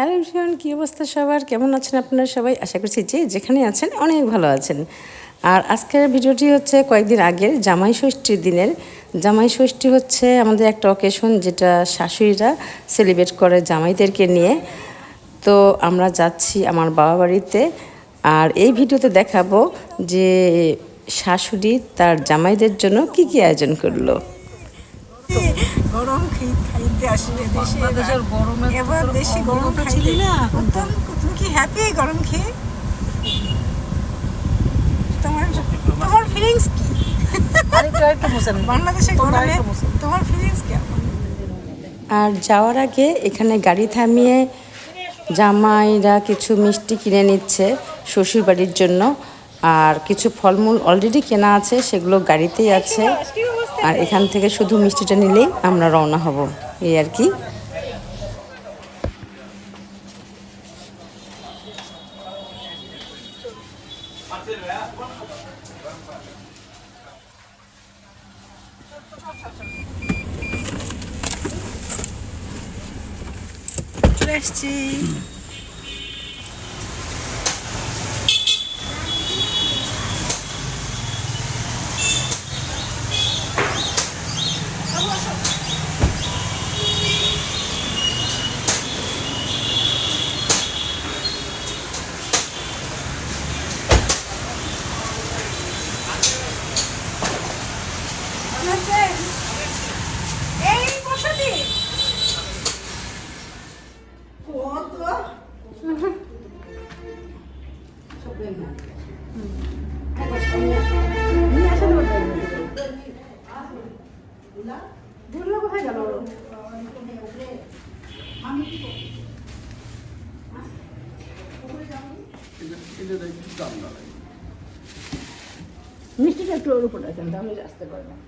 Hello everyone, কী অবস্থা সবার? কেমন আছেন আপনারা সবাই? আশা করছি যে যেখানে আছেন অনেক ভালো আছেন। আর আজকের ভিডিওটি হচ্ছে কয়েকদিন আগের জামাই ষষ্ঠীর দিনের। জামাই ষষ্ঠী হচ্ছে আমাদের একটা অকেশন যেটা শাশুড়িরা সেলিব্রেট করে জামাইদেরকে নিয়ে। তো আমরা যাচ্ছি আমার বাবা বাড়িতে। আর এই ভিডিওতে দেখাবো যে শাশুড়ি তার জামাইদের জন্য কি কি আয়োজন করল। গরম খাইতে আসলে দেশে বাংলাদেশের গরমে এবার দেশে গরম না? তুমি কি হ্যাপি গরম খেয়ে? তোমার তোমার ফিলিংস কি? বাংলাদেশে গরমে তোমার ফিলিংস আর যাওয়ার আগে এখানে গাড়ি থামিয়ে জামাইরা কিছু মিষ্টি কিনে নিচ্ছে শ্বশুর বাড়ির জন্য। আর কিছু ফলমূল অলরেডি কেনা আছে সেগুলো গাড়িতেই আছে। আর এখান থেকে শুধু মিষ্টিটা নিলেই আমরা রওনা হব। এই আর কি। চলে এসছি এই বসতি ওর উপর রাখেন তাহলে আসতে পারবেন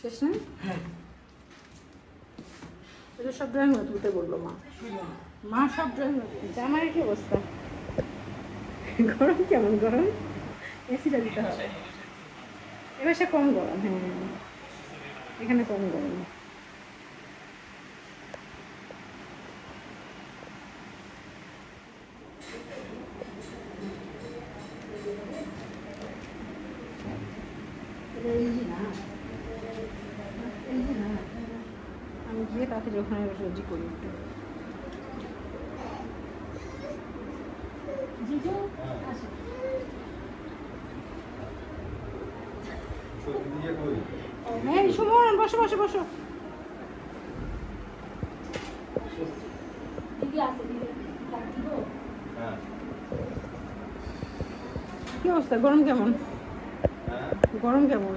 শেষ না? এটা সব ড্রয়িং রুমে তুলতে বলল মা। মা সব ড্রয়িং রুমে জামাই কি অবস্থা? গরম কেমন গরম? এসিটা দিতে হবে। এবার সে কম গরম হ্যাঁ। এখানে কম গরম। গিয়ে তাড়াতাড়ি ওখানে রেডি করি একটু এই সুমন বসো বসো বসো। কি অবস্থা? গরম কেমন? গরম কেমন?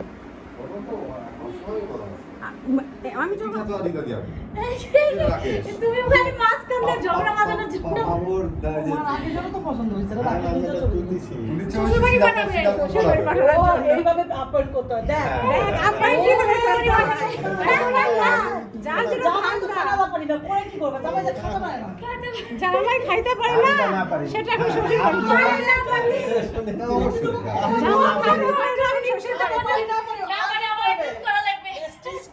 আমি যখন তুমি ওখানে মাঝখান দিয়ে ঝগড়া বাঁধানোর জন্য আগে তো পছন্দ পাঠাবে এইভাবে করতে হয় দেখ কি করে জামাই খাইতে পারে না সেটা এখন শ্বশুর বাড়ি দুই চেয়ারের মধ্যে ডাব আর তা এই চাল এবার- এবার- এটা আর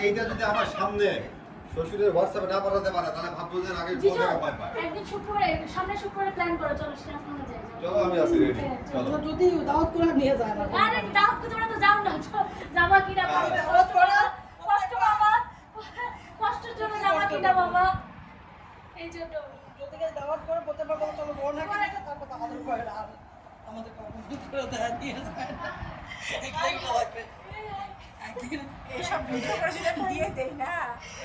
এইটা যদি আমার সামনে শ্বশুরের হোয়াটসঅ্যাপে না পাঠাতে পারে তাহলে ভাববো যে আগে কোন জায়গায় পায় পায় একদিন শুক্রবারে সামনে শুক্রবারে প্ল্যান করো চলো সিরাজগঞ্জে যাই চলো আমি আছি রেডি হ্যাঁ, চলো। যদি দাওয়াত করে নিয়ে যায় না। আরে দাওয়াত তো তোমরা তো যাও না জামা কিনা বাবা কষ্ট করো কষ্ট বাবা কষ্টের জন্য জামা কিনা বাবা এই জন্য যদি কেউ দাওয়াত করে বলতে পারব চলো বোন না কিনে তারপর তো আমাদের করে আর আমাদের করে দেয় যায় না এগুলোই লাগবে একদিন এইসব ভিডিও করে সেটা দিয়ে দেই না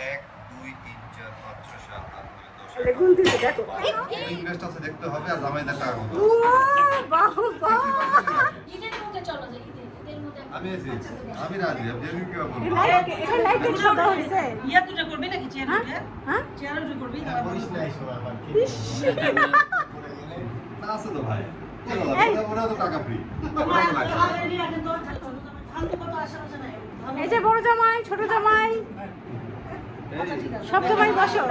এক দুই তিন চার পাঁচ ছয় সাত আট নয় দশ এটা দেখো ইনভেস্ট আছে দেখতে হবে আর জামাই দেখা হবে ঈদের মধ্যে চলো যে ঈদের ঈদের মধ্যে আমি আছি আমি রাজি আমি যেদিন বলব এখানে লাইট দেখে সব দেওয়া ইয়া তুই করবি নাকি চেয়ার উঠে হ্যাঁ চেয়ার উঠে করবি না আছে তো ভাই ওরা তো টাকা ফ্রি শান্ত কথা আশেপাশে নাই এই যে বড় জামাই ছোট জামাই। সব জামাই বসো।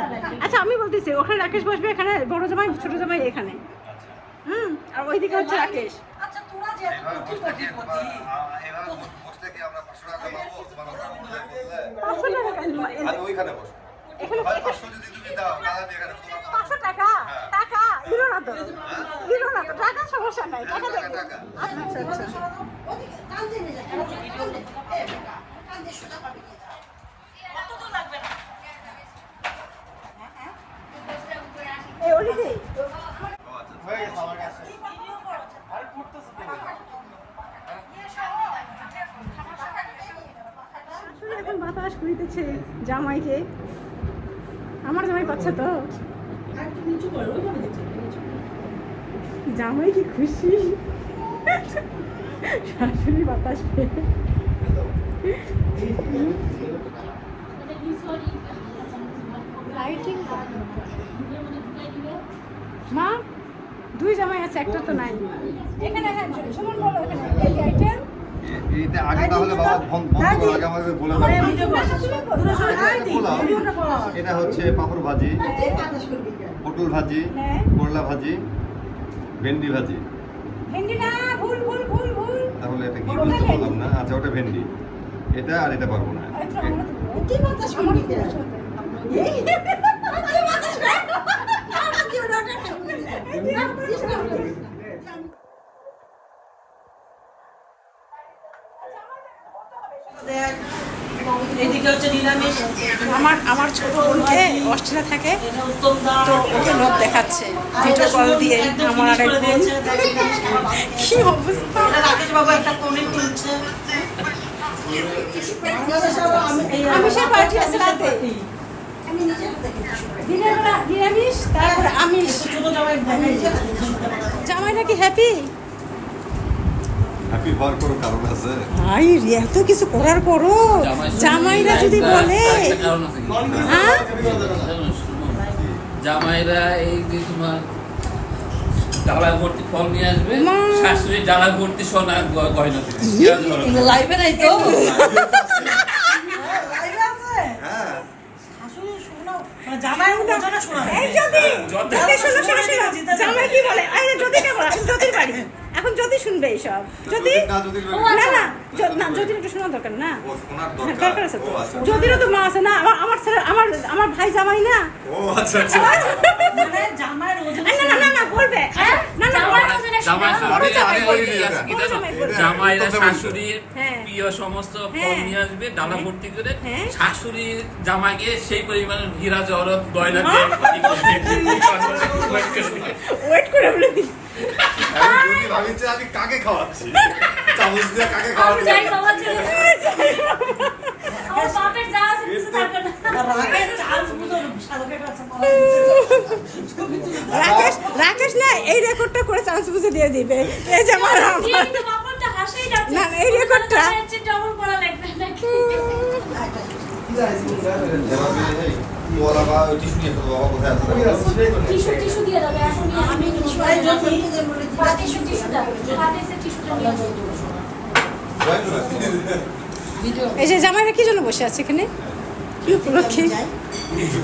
আচ্ছা আমি বলতেছি ওখানে রাকেশ বসবে এখানে বড় জামাই ছোট জামাই এখানে। হুম আর ওইদিকে হচ্ছে রাকেশ। আচ্ছা পাঁচশো টাকা তোমার ওটা টাকা না তো না তো সমস্যা নাই টাকা দেবে। আচ্ছা আচ্ছা আচ্ছা কত তো লাগবে না এই ওদিকে। আসলে এখন বাতাস করিতেছে জামাইকে। আমার জামাই পাচ্ছে তো। জামাই কি খুশি। শাশুড়ি বাতাস পেয়ে। মা দুই জামাই আছে একটা তো নাই। এখানে হ্যাঁ সুমন বলো এই আইটেম এইটা আগে তাহলে বাবা বন্ধ বন্ধ আগে আমাদের বলে এটা হচ্ছে পাপড় ভাজি পটল ভাজি হ্যাঁ। করলা ভাজি ভেন্ডি ভাজি। ভেন্ডি না ভুল ভুল ভুল ভুল। তাহলে এটা কি বুঝতে পারলাম না? আচ্ছা ওটা ভেন্ডি। এটা আর এটা পারব না। আচ্ছা কি বাতাস আমার কি দেখ। এদিকে হচ্ছে নিরামিষ। আমার আমার ছোট বোনকে অস্ট্রেলিয়া থাকে তো ওকে লোক দেখাচ্ছে ভিডিও কল দিয়ে আমার আর বোন। কি অবস্থা? রাকেশ বাবু একটা পনির তুলছে। আমি সে পার্টি আছে রাতে। নিরামিষ তারপরে আমিষ। জামাই জামাইটা কি হ্যাপি হ্যাপি হওয়ার কোনো কারণ আছে। আই এত কিছু করার পরও জামাইরা যদি বলে হ্যাঁ? জামাইরা এই যে তোমার ডালা ভর্তি ফল নিয়ে আসবে মা। শাশুড়ি ডালা ভর্তি সোনা গয়না দিবে লাইভে নাই তো? জামাই শোনা এই যদি যদি শোনো শোনো শোনো। জামাই কি বলে? আরে যদি কে বলে জ্যোতির বাড়ি। এখন যদি শুনবে এইসব যদি না না না যদি একটু শোনা দরকার না? হ্যাঁ, দরকার। আছে তো। ও আচ্ছা যদিরও তো মা আছে না আমার আমার ছেলে আমার আমার ভাই জামাই না? ও আচ্ছা আচ্ছা। মানে জামাইয়ের না না না না বলবে। হ্যাঁ? না না জামাই জামাই শাশুড়ি? জামাই হ্যাঁ। হ্যাঁ। হ্যাঁ। জামাইকে সেই পরিমাণে হীরা জহরত গয়না। ওয়েট করে বলে দিই। ভাবি যে আমি কাকে খাওয়াচ্ছি? চামচ দিয়ে কাকে খাওয়াচ্ছি? রাকেশ রাকেশ না এই রেকর্ডটা করে চান্স বুঝে দিয়ে দিবে। এই যে আমার আমার এই তো বাপনটা হাসিই যাচ্ছে। না, না, এই রেকর্ডটা। এই যে জামাইরা কি জন্য বসে আছে এখানে?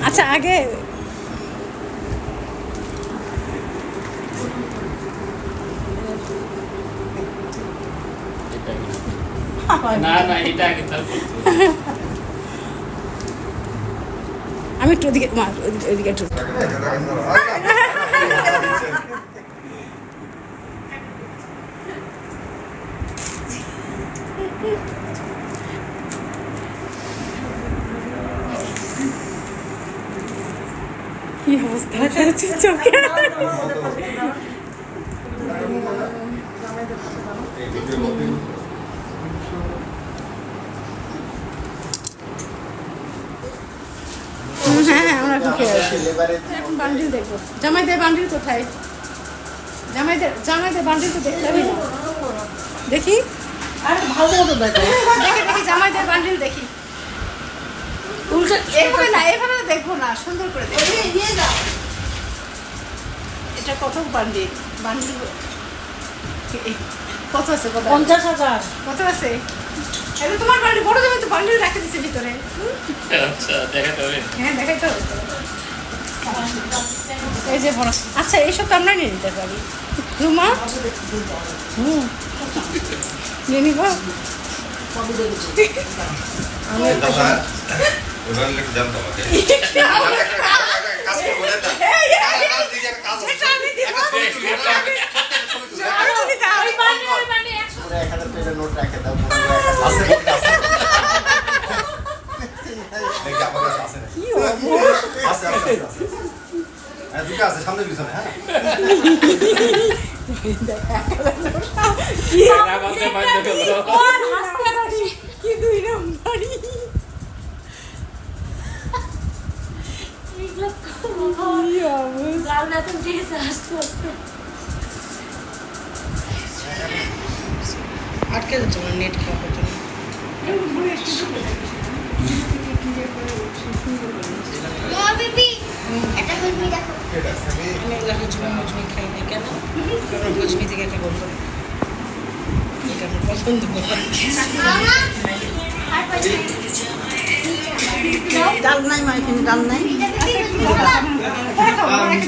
আচ্ছা আগে না না, এটা আগে তারপর। আমি একটু ওদিকে মা, ওদিকে- একটু। কি অবস্থা? চোখে হ্যাঁ হ্যাঁ। আমরা ঢুকে আছি এখন বান্ডিল দেখব। জামাইদের বান্ডিল কোথায়? জামাইদের জামাইদের বান্ডিল তো দেখতে হবে। দেখি। আরে ভালো মতো দেখো দেখি দেখি জামাইদের বান্ডিল দেখি। উল্টো এভাবে না এভাবে দেখব না সুন্দর করে দেখি এটা কত বান্ডিল? বান্ডিল কত আছে কত? পঞ্চাশ হাজার। কত আছে? এটা তোমার বাড়ি বড় জমি তো বান্ডিল রাখে দিছে ভিতরে আচ্ছা দেখাতে হবে হ্যাঁ দেখাই তো এই যে বড় আচ্ছা এইসব তো আমরা নিয়ে নিতে পারি রুমা হুম নিয়ে নিবা আমি একশো এক হাজার টাকার নোট রেখে দাও আছে দেখি আমার কাছে আছে আটকে যাচ্ছে আমার নেট খাওয়ার জন্য না। কেন? থেকে খাব তো এটা আমার পছন্দ ডাল নাই মা এখানে ডাল নাই। হলমি